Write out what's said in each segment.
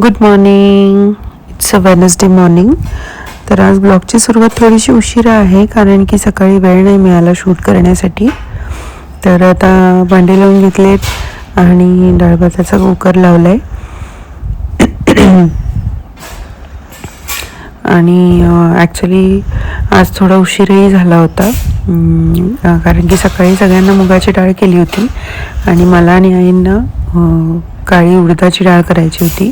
Good morning it's a Wednesday morning तर आज ब्लॉगची सुरुवात थोडीशी उशिरा आहे कारण की सकाळी वेळ नाही मिळाला शूट करण्यासाठी. तर आता भांडे लावून घेतलेत आणि डाळभाताचा कुकर लावला आहे आणि ॲक्च्युली आज थोडा उशीरही झाला होता. कारण की सकाळी सगळ्यांना मुगाची डाळ केली होती आणि मला आणि आईंना काळी उडदाची डाळ करायची होती.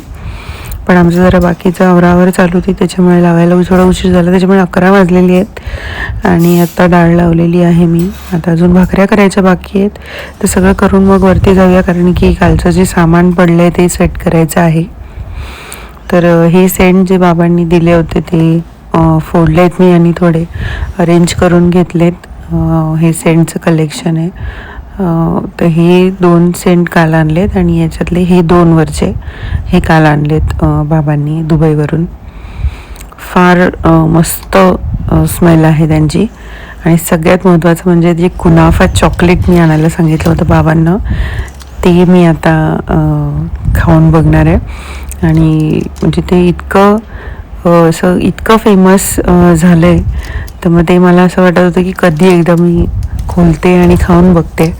पण आमचं जरा बाकीचं आवरावर चालू होती त्याच्यामुळे लावायला थोडा उशीर झाला त्याच्यामुळे अकरा वाजलेली आहेत. आणि आत्ता डाळ लावलेली आहे मी. आता अजून भाकऱ्या करायच्या बाकी आहेत. तर सगळं करून मग वरती जाऊया कारण की कालचं जे सामान पडलं आहे ते सेट करायचं आहे. तर हे सेंट जे बाबांनी दिले होते ते फोडले आहेत मी आणि थोडे अरेंज करून घेतलेत. हे सेंटचं कलेक्शन आहे. तर हे दोन सेंट काल आणलेत आणि याच्यातले हे दोन वरचे हे काल आणलेत बाबांनी दुबईवरून. फार मस्त स्मेल आहे त्यांची. आणि सगळ्यात महत्त्वाचं म्हणजे जे कुनाफा चॉकलेट मी आणायला सांगितलं होतं बाबांना ते मी आता खाऊन बघणार आहे. आणि म्हणजे ते इतकं असं इतकं फेमस झालं आहे तर मग ते मला असं वाटत होतं की कधी एकदा मी खोलते आणि खाऊन बघते.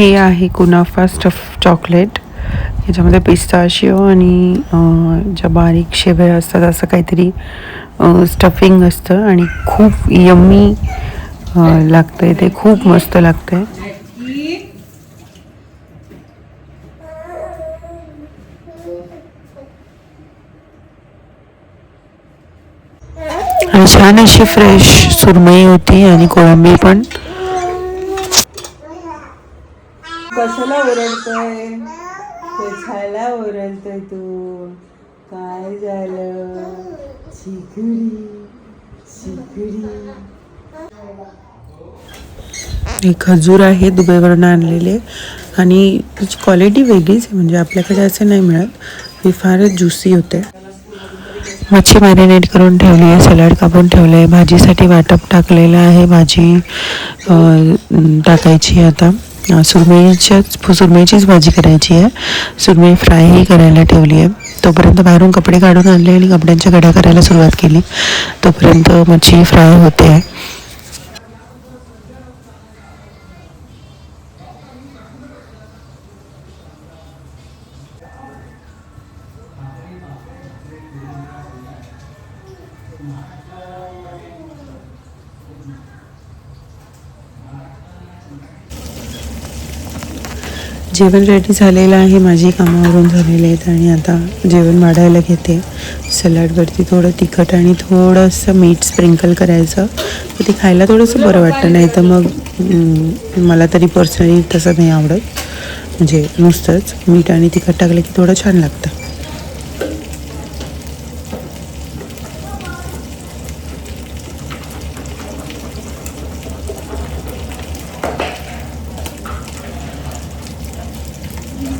हे आहे कुनाफा स्टफ चॉकलेट याच्यामध्ये पिस्ताशिओ आणि ज्या बारीक शेवया असतात असं काहीतरी स्टफिंग असतं आणि खूप यम्मी लागतं आहे ते. खूप मस्त लागतं आहे आणि छान अशी फ्रेश सुरमई होती आणि कोळंबी पण. कशाला ओरडतोय? कशाला ओरडतोय तू? काय झालं? शिकडी शिकडी हे खजूर आहे दुबईवरून आणलेले. आणि त्याची क्वालिटी वेगळीच आहे म्हणजे आपल्याकडे असे नाही मिळत. हे फारच ज्युसी होते. मच्छी मॅरिनेट करून ठेवली आहे सलाड कापून ठेवलं आहे. भाजीसाठी वाटप टाकलेलं आहे भाजी टाकायची आता. सुरमईच्याच सुरमईचीच भाजी करायची आहे. सुरमई फ्रायही करायला ठेवली आहे. तोपर्यंत बाहेरून कपडे काढून आणले आणि कपड्यांच्या गड्या करायला सुरुवात केली. तोपर्यंत मच्छी फ्राय होते. आहे जेवण रेडी झालेलं आहे. माझी कामावरून झालेले आहेत आणि आता जेवण वाढायला घेते. सलाडवरती थोडं तिखट आणि थोडंसं मीठ स्प्रिंकल करायचं. तर ते खायला थोडंसं बरं वाटतं. नाही तर मग मला तरी पर्सनली तसं नाही आवडत. म्हणजे नुसतंच मीठ आणि तिखट टाकलं की थोडं छान लागतं देवाचं करतोय तुला आवडत ते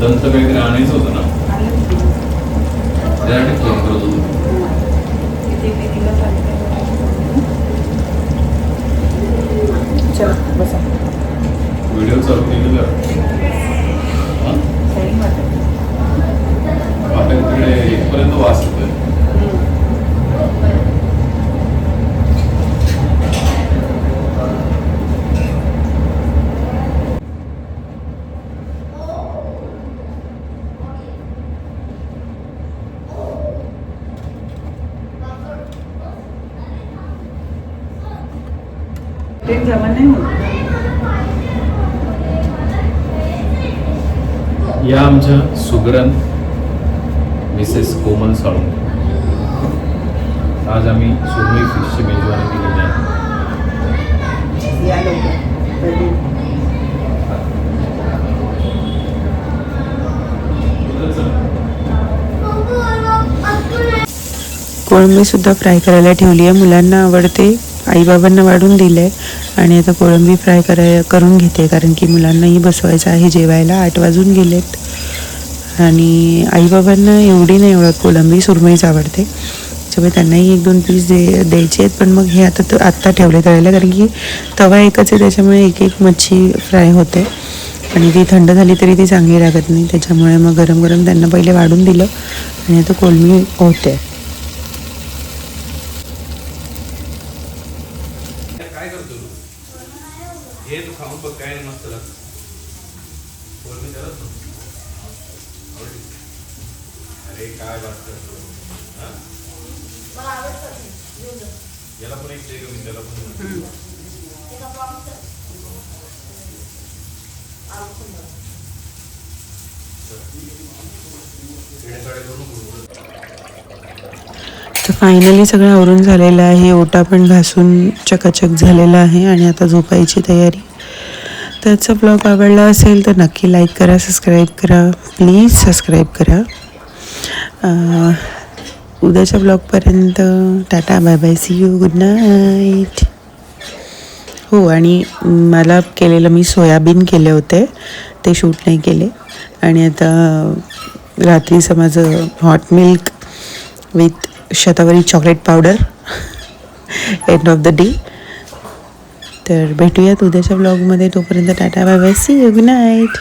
दंत काहीतरी आणायचं होतं ना त्यासाठी फोन करत होतो तिकडे इथपर्यंत वास येतोय ते जमा नाही होत या आमच्या सुगरण मिसेस कोमल साळुंके आज आम्ही सुरमई फिशची मेजवानी केलेली आहे. कोळंबीसुद्धा फ्राय करायला ठेवली आहे. मुलांना आवडते आईबाबांना वाढून दिलं आहे आणि आता कोळंबी फ्राय कराय करून घेते कारण की मुलांनाही बसवायचं आहे. जेवायला आठ वाजून गेलेत. आणि आईबाबांना एवढी नाही एवढं कोलंबी सुरमईच आवडते त्याच्यामुळे त्यांनाही एक दोन पीस दे द्यायचे आहेत. पण मग हे आता तर आत्ता ठेवले तळायला कारण की तवा एकच आहे त्याच्यामुळे एक एक मच्छी फ्राय होते. आणि ती थंड झाली तरी ती चांगली लागत नाही. त्याच्यामुळे मग गरम गरम त्यांना पहिले वाढून दिलं आणि आता कोळंबी होते. काय करतो तू हे तू खाऊन बघ काय नाही मस्त लागतं कोळंबी करत ना आवडली? अरे काय बात करतो हा? याला पण एक मी त्याला पण. तर फायनली सगळं आवरून झालेलं आहे. ओटा पण घासून चकाचक झालेला आहे आणि आता झोपायची तयारी. त्याचा ब्लॉग आवडला असेल तर नक्की लाईक करा सबस्क्राईब करा. प्लीज सबस्क्राईब करा. उद्याच्या ब्लॉगपर्यंत tata bye bye see you good night हो आणि मला केलेलं मी सोयाबीन केले होते ते शूट नाही केले. आणि आता रात्रीचं माझं hot milk with shatavari chocolate powder end of the day तर भेटूयात उद्याच्या ब्लॉगमध्ये तोपर्यंत tata bye bye see you good night